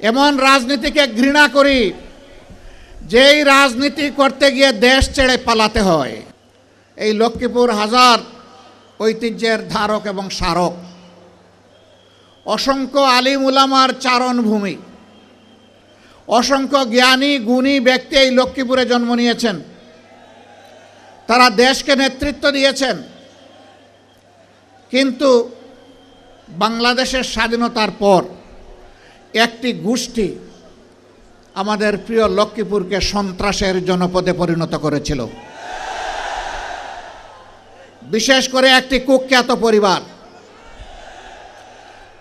এমন রাজনীতিকে ঘৃণা করি, যেই রাজনীতি করতে গিয়ে দেশ ছেড়ে পালাতে হয়। এই লক্ষ্মীপুর হাজার ঐতিহ্যের ধারক এবং স্মারক। অসংখ্য আলিম উলামার চারণভূমি। অসংখ্য জ্ঞানী, গুণী ব্যক্তি এই লক্ষ্মীপুরে জন্ম নিয়েছেন। তারা দেশকে নেতৃত্ব দিয়েছেন। কিন্তু বাংলাদেশের স্বাধীনতার পর একটি গোষ্ঠী আমাদের প্রিয় লক্ষ্মীপুরকে সন্ত্রাসের জনপদে পরিণত করেছিল। বিশেষ করে একটি কুখ্যাত পরিবার।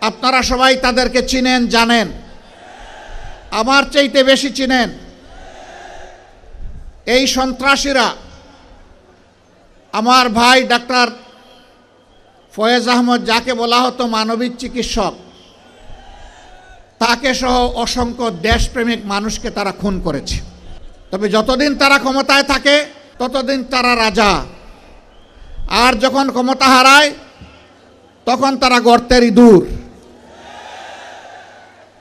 আপনারা সবাই তাদেরকে চিনেন, জানেন। আমার চাইতে বেশি চিনেন। এই সন্ত্রাসীরা আমার ভাই ডাক্তার ফয়েজ আহমদ যাকে বলা হতো মানবিক চিকিৎসক তাকে সহ অসংখ্য দেশপ্রেমিক মানুষকে তারা খুন করেছে। তবে যতদিন তারা ক্ষমতায় থাকে, ততদিন তারা রাজা। আর যখন ক্ষমতা হারায়, তখন তারা গর্তের ইঁদুর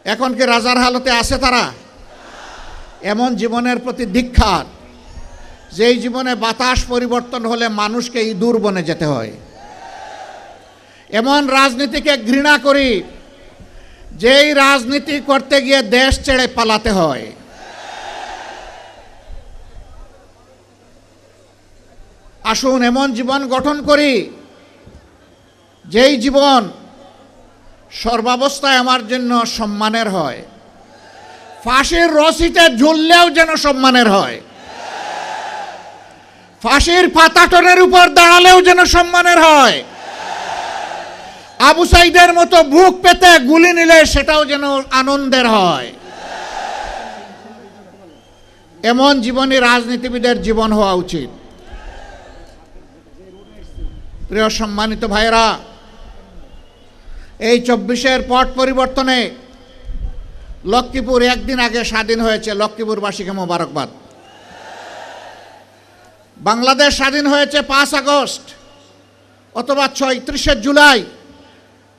এখন কি রাজার হালতে আছে তারা? এমন জীবনের প্রতি দীক্ষার যেই জীবনে বাতাস পরিবর্তন হলে মানুষকে ইঁদুর বনে যেতে হয়। এমন রাজনীতিকে ঘৃণা করি যেই রাজনীতি করতে গিয়ে দেশ ছেড়ে পালাতে হয়। আসুন এমন জীবন গঠন করি, যেই জীবন সর্বাবস্থায় আমার জন্য সম্মানের হয়। ফাঁসির রশিতে ঝুললেও যেন সম্মানের হয়। ফাঁসির পাতাটনের উপর দাঁড়ালেও যেন সম্মানের হয়। আবু সাইদের মতো বুক পেতে গুলি নিলে সেটাও যেন আনন্দের হয়। এমন জীবনী রাজনীতিবিদের জীবন হওয়া উচিত। প্রিয় সম্মানিত ভাইরা এই চব্বিশের পট পরিবর্তনে লক্ষ্মীপুর একদিন আগে স্বাধীন হয়েছে লক্ষ্মীপুরবাসীকে মোবারকবাদ। বাংলাদেশ স্বাধীন হয়েছে পাঁচ আগস্ট অথবা ছয়ত্রিশে জুলাই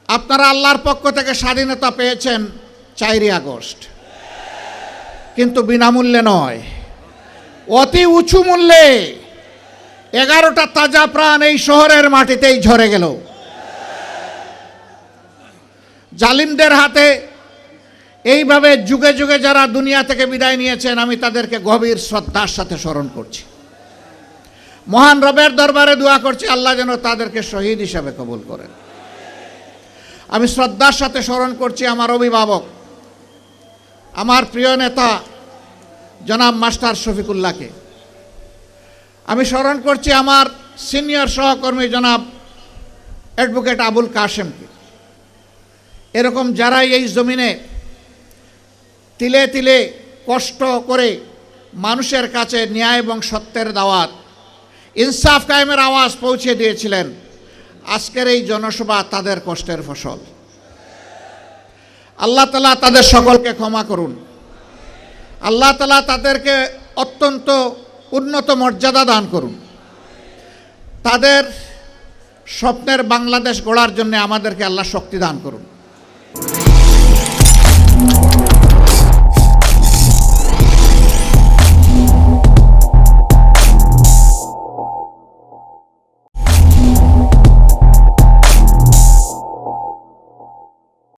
আপনারা আল্লাহর পক্ষ থেকে স্বাধীনতা পেয়েছেন চারই আগস্ট। কিন্তু বিনামূল্যে নয়। অতি উঁচু মূল্যে এগারোটা তাজা প্রাণ এই শহরের মাটিতেই ঝরে গেল। জালিমদের হাতে এইভাবে যুগে যুগে যারা দুনিয়া থেকে বিদায় নিয়েছেন, আমি তাদেরকে গভীর শ্রদ্ধার সাথে স্মরণ করছি। মহান রবের দরবারে দোয়া করছি, আল্লাহ যেন তাদেরকে শহীদ হিসাবে কবুল করেন। আমি শ্রদ্ধার সাথে স্মরণ করছি আমার অভিভাবক, আমার প্রিয় নেতা, জনাব মাস্টার শফিকুল্লাহকে। আমি স্মরণ করছি আমার সিনিয়র সহকর্মী জনাব অ্যাডভোকেট আবুল কাশেমকে। এরকম যারাই এই জমিনে তিলে তিলে কষ্ট করে মানুষের কাছে ন্যায় এবং সত্যের দাওয়াত, ইনসাফ কায়েমের আওয়াজ পৌঁছে দিয়েছিলেন আজকের এই জনসভা তাদের কষ্টের ফসল। আল্লাহ তালা তাদের সকলকে ক্ষমা করুন। আল্লাহ তালা তাদেরকে অত্যন্ত উন্নত মর্যাদা দান করুন। তাদের স্বপ্নের বাংলাদেশ গড়ার জন্য আমাদেরকে আল্লাহ শক্তি দান করুন।